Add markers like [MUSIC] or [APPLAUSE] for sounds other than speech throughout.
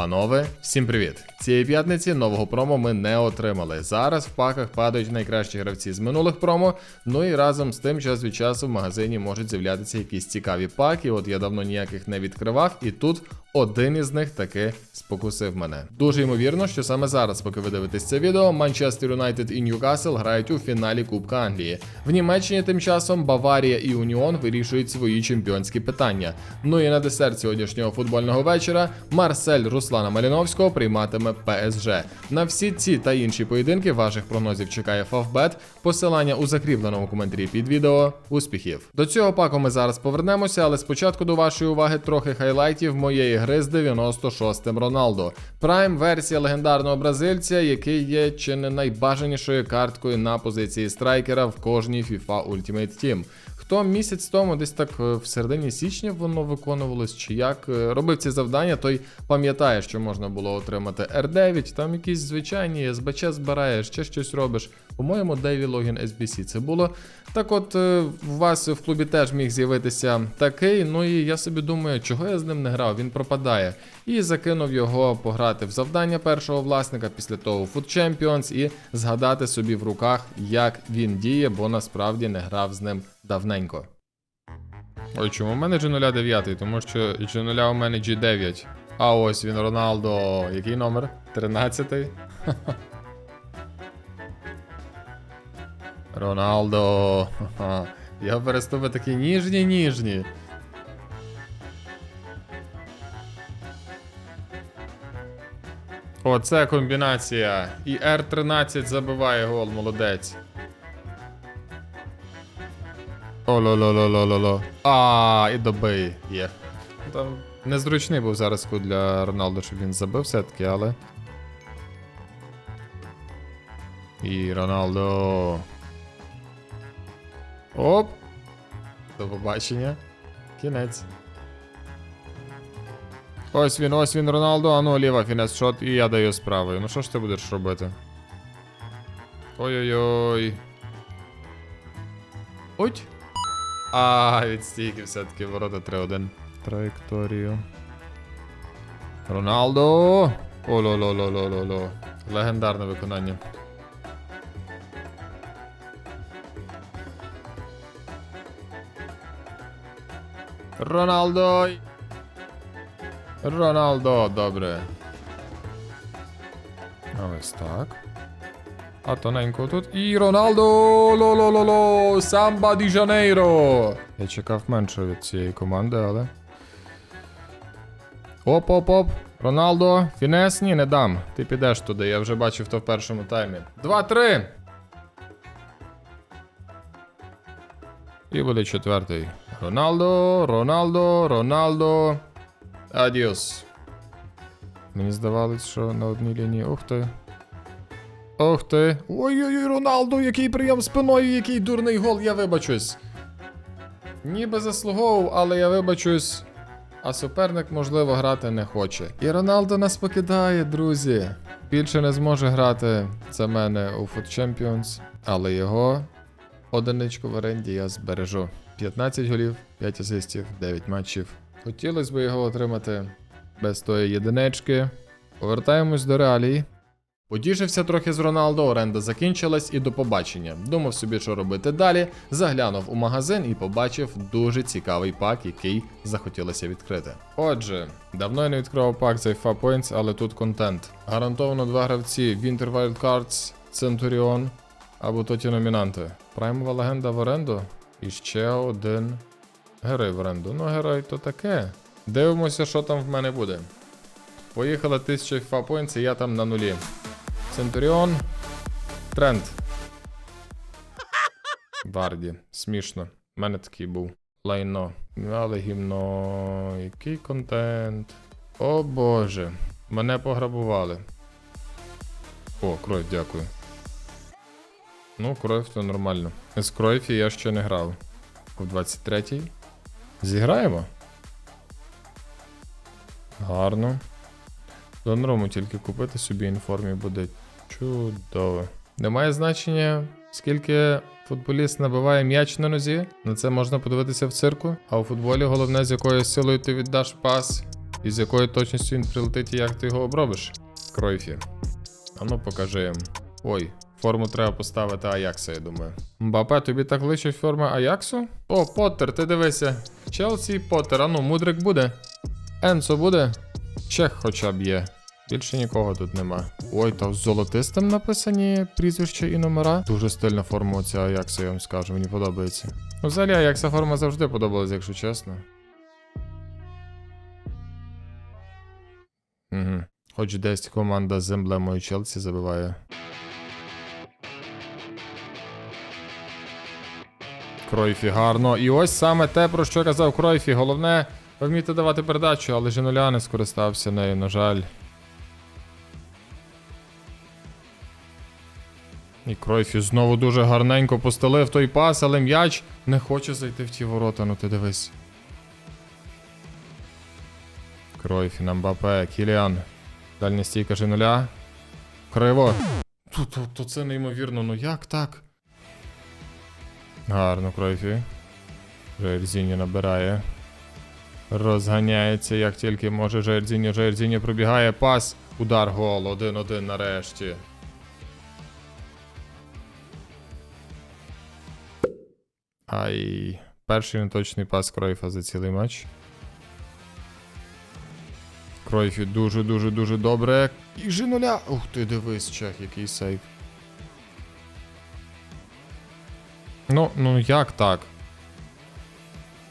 Панове, всім привіт! Цієї п'ятниці нового промо ми не отримали. Зараз в паках падають найкращі гравці з минулих промо. Ну і разом з тим, час від часу в магазині можуть з'являтися якісь цікаві паки. От я давно ніяких не відкривав, і тут один із них таки спокусив мене. Дуже ймовірно, що саме зараз, поки ви дивитесь це відео, Манчестер Юнайтед і Ньюкасл грають у фіналі Кубка Англії. В Німеччині тим часом Баварія і Уніон вирішують свої чемпіонські питання. Ну і на десерт сьогоднішнього футбольного вечора Марсель Руслана Маліновського прийматиме ПСЖ. На всі ці та інші поєдинки ваших прогнозів чекає Фавбет. Посилання у закріпленому коментарі під відео. Успіхів! До цього паку ми зараз повернемося, але спочатку до вашої уваги трохи хайлайтів моєї гри з 96-м Роналдо. Прайм версія легендарного бразильця, який є чи не найбажанішою карткою на позиції страйкера в кожній FIFA Ultimate Team. Хто місяць тому, десь так е, в середині січня воно виконувалось, чи як е, робив ці завдання, той пам'ятає, що можна було отримати R9, там якісь звичайні СБЧ збираєш, ще щось робиш. По-моєму, Daily Login SBC це було. Так от, е, у вас в клубі теж міг з'явитися такий, ну і я собі думаю, чого я з ним не грав, він пропадає. І закинув його пограти в завдання першого власника, після того Food Champions і згадати собі в руках, як він діє, бо насправді не грав з ним давненько. Ой, чому в мене G0 9? Тому що G0 у мене G9. А ось він, Роналдо. Який номер? 13. [LAUGHS] Роналдо. Ха-ха. Я переступи такі ніжні, ніжні. Оце комбінація. І R13 забиває гол, молодець. О-ло-ло-ло-ло-ло-ло. А, і добий. Є. Там незручний був зараз для Роналду, щоб він забив все-таки, але. І Роналдо. Оп! До побачення. Кінець. Ось він, ось він, Роналдо, а ну ліва фінес шот, і я даю з правою. Ну що ж ти будеш робити? Ой-ой-ой. Уть. А, від стійки все-таки ворота 3-1. Траєкторію. Роналдо. О-ло-ло-ло-ло-ло-ло. Легендарне виконання. Роналдо. Роналдо, добре. А Ось так. А тоненько тут. І Роналдо! Ло-ло-ло-ло! Самба ді Жанейро! Я чекав менше від цієї команди, але. Оп-оп-оп. Роналдо, фінес, ні, не дам. Ти підеш туди, я вже бачив то в першому таймі. 2-3. І буде четвертий. Роналдо, Роналдо, Роналдо. Адіос. Мені здавалось, що на одній лінії. Ух ти. Ох ти. Ой-ой-ой, Роналдо, який прийом спиною, який дурний гол, я вибачусь. Ніби заслуговував, але я вибачусь. А суперник, можливо, грати не хоче. І Роналдо нас покидає, друзі. Більше не зможе грати за мене у Foot Champions, але його одиничку в оренді я збережу. 15 голів, 5 асистів, 9 матчів. Хотілося б його отримати без тої єдинички. Повертаємось до реалій. Потішився трохи з Роналдо, оренда закінчилась і до побачення. Думав собі, що робити далі. Заглянув у магазин і побачив дуже цікавий пак, який захотілося відкрити. Отже, давно я не відкривав пак за FIFA Points, але тут контент. Гарантовано два гравці Winter Wild Cards, Centurion або тоті номінанти. Праймова легенда в оренду. І ще один герой в оренду. Ну, герой то таке. Дивимося, що там в мене буде. Поїхала 1000 FIFA Points, і я там на нулі. Центуріон. Тренд. Варді. Смішно. У мене такий був. Лайно. Але гімно. Який контент. О боже. Мене пограбували. О, кров, дякую. Ну, кров то нормально. З крові я ще не грав. В 23-й. Зіграємо? Гарно. Донорому тільки купити собі інформі буде чудово. Немає значення, скільки футболіст набиває м'яч на нозі. На це можна подивитися в цирку. А у футболі головне, з якою силою ти віддаш пас І з якою точністю він прилетить і як ти його обробиш? Кройфі. А ну покажи. Ой, форму треба поставити Аякса, я думаю. Мбапе, тобі так личить форма Аяксу? О, Поттер, ти дивися. Челсі Поттер, а ну, мудрик буде. Енсо буде? Чех хоча б є. Більше нікого тут нема. Ой, та з золотистим написані прізвища і номера. Дуже стильна форма оця Аякса, я вам скажу, мені подобається. Ну, взагалі, Аякса форма завжди подобалась, якщо чесно. Угу. Хоч десь команда з емблемою Челсі забиває. Кройфі гарно. І ось саме те, про що казав Кройфі. Головне вміти давати передачу, але Женуля не скористався нею, на жаль. І Кройфі знову дуже гарненько постелив той пас, але м'яч не хоче зайти в ті ворота, ну ти дивись. Кройфі, на Мбапе, Кіліан. Дальня стійка Женуля. Криво. То, то, то це неймовірно, ну як так? Гарно, Кройфі. Жерзіньо набирає. Розганяється, як тільки може Жерзіньо. Жерзіньо пробігає пас. Удар гол. 1-1 нарешті. Ай. Перший неточний пас Кройфа за цілий матч. Кройфі дуже-дуже дуже добре. І же нуля. Ух ти, дивись, чех, який сейв. Ну, ну як так?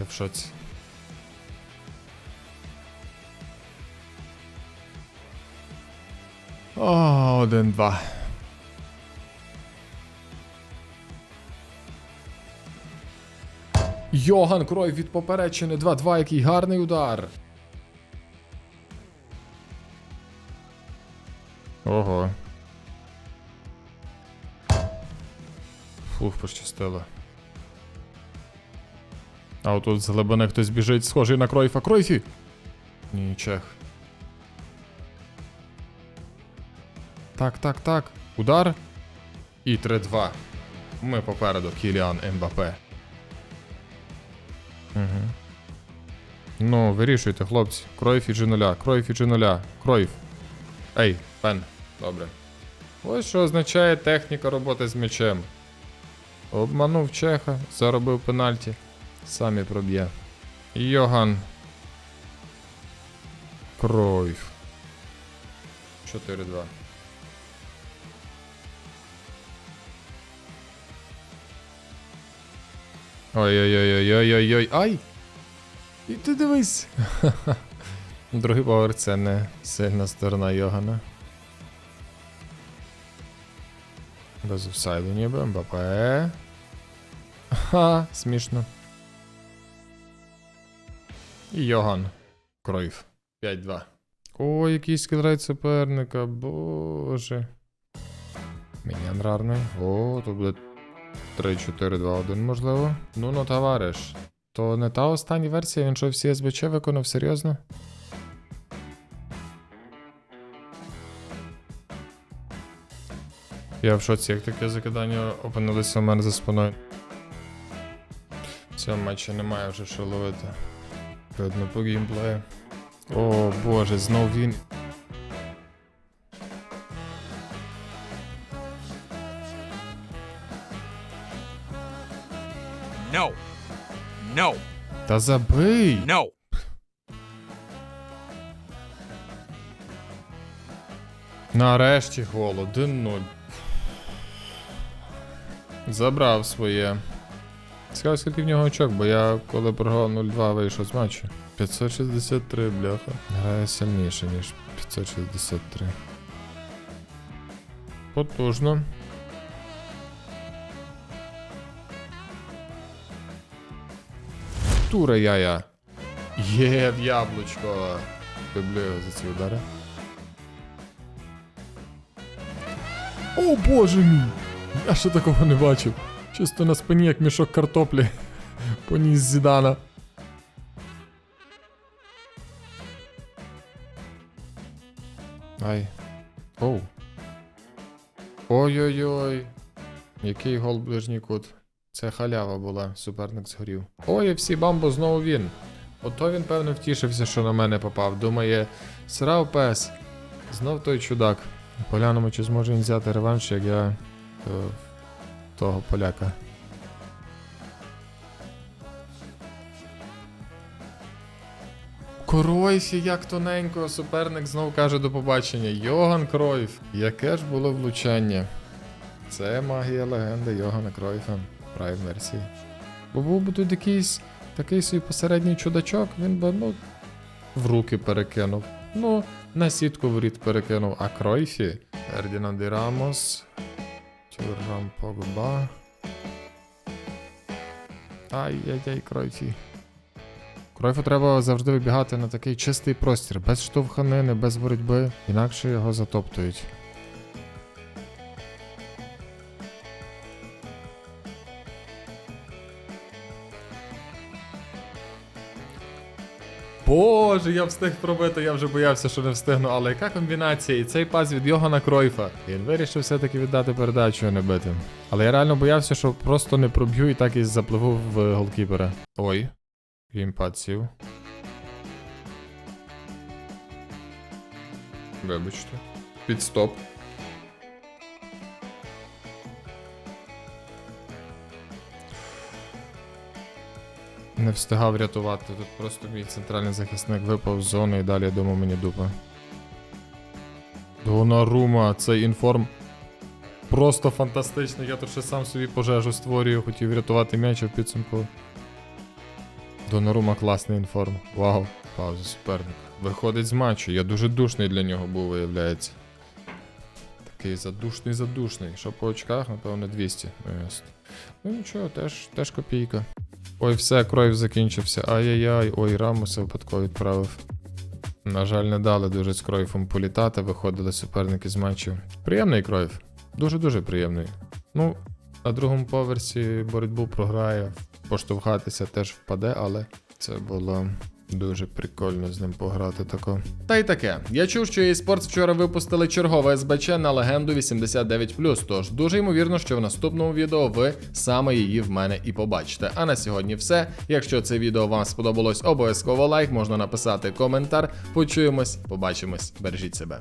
Я в шоці. О, один-два. Йоган Крой від поперечини 2-2, який гарний удар. Ого. Фух, пощастило. А отут з глибини хтось біжить, схожий на Кройфа. Кройфі! Ні, чех. Так, так, так. Удар. І 3-2. Ми попереду. Кіліан Ембапе. Угу. Ну, вирішуйте, хлопці. Кройф і G0. Кройф і G0. Кройф. Ей, пен. Добре. Ось що означає техніка роботи з м'ячем. Обманув Чеха, заробив пенальті. Самі проб'є. Йоган. Кройф. 4-2. Ой-ой-ой-ой-ой-ой-ой. Ай! І ти дивись. [LAUGHS] Другий поверх це не сильна сторона Йогана. Без офсайду ніби, Мбапе. Ха, смішно. Йоган. Кройф. 5-2. О, який скідрайт суперника, боже. Мінян рарний. О, тут буде 3-4-2-1, можливо. Ну ну, товариш. То не та остання версія, він що всі СБЧ виконав серйозно? Я в шоці, як таке закидання опинилося у мене за спиною. Цьому матчі немає вже що ловити. Видно по геймплею. О боже, знов він. No. No. Та забий! No. Нарешті гол 1-0. Забрав своє. Цікаво, скільки в нього очок, бо я коли програв 0-2 вийшов з матчу. 563, бляха. Грає сильніше, ніж 563. Потужно. Тура яя. Є в яблучко. Люблю його за ці удари. О боже мій! Я ще такого не бачив. Чисто на спині, як мішок картоплі. [LAUGHS] Поніс зідана. Ай. Оу. Ой-ой-ой. Який гол ближній кут. Це халява була, суперник згорів. Ой, всі бамбо знову він. Ото він, певно, втішився, що на мене попав. Думає, срав пес. Знов той чудак. Поглянемо, чи зможе він взяти реванш, як я е, того поляка. Кройфі, як тоненько, суперник знов каже до побачення. Йоган Кройф. Яке ж було влучання? Це магія легенди Йогана Кройфа. Прайм версії. Бо був би тут якийсь такий свій посередній чудачок, він би, ну, в руки перекинув. Ну, на сітку в рід перекинув. А Кройфі. Фердінанд і Рамос. Тюрам Погба. Ай-яй-яй, Кройфі. Кройфу треба завжди вибігати на такий чистий простір, без штовханини, без боротьби, інакше його затоптують. Боже, я встиг пробити, я вже боявся, що не встигну, але яка комбінація? І цей пас від Йогана Кройфа. І Він вирішив все-таки віддати передачу, а не бити. Але я реально боявся, що просто не проб'ю і так і запливу в голкіпера. Ой, геймпад сів. Вибачте. Підстоп. Не встигав рятувати. Тут просто мій центральний захисник випав з зони і далі я думав мені дупа. Донарума, цей інформ. Просто фантастично. Я тут ще сам собі пожежу створюю, хотів врятувати м'яч а в підсумку. Донарума класний інформ. Вау. Пауза, суперник. Виходить з матчу. Я дуже душний для нього був, виявляється. Такий задушний, задушний. Що по очках, напевно, 200. Ну. Ну нічого, теж, теж копійка. Ой, все, кройв закінчився. Ай-яй-яй, ой, Рамоса випадково відправив. На жаль, не дали дуже з Кройфом політати, виходили суперники з матчів. Приємний Кройф. Дуже-дуже приємний. Ну, на другому поверсі боротьбу програє, поштовхатися теж впаде, але це було дуже прикольно з ним пограти тако. Та й таке. Я чув, що eSports вчора випустили чергове СБЧ на легенду 89 тож дуже ймовірно, що в наступному відео ви саме її в мене і побачите. А на сьогодні все. Якщо це відео вам сподобалось, обов'язково лайк, можна написати коментар. Почуємось, побачимось, бережіть себе.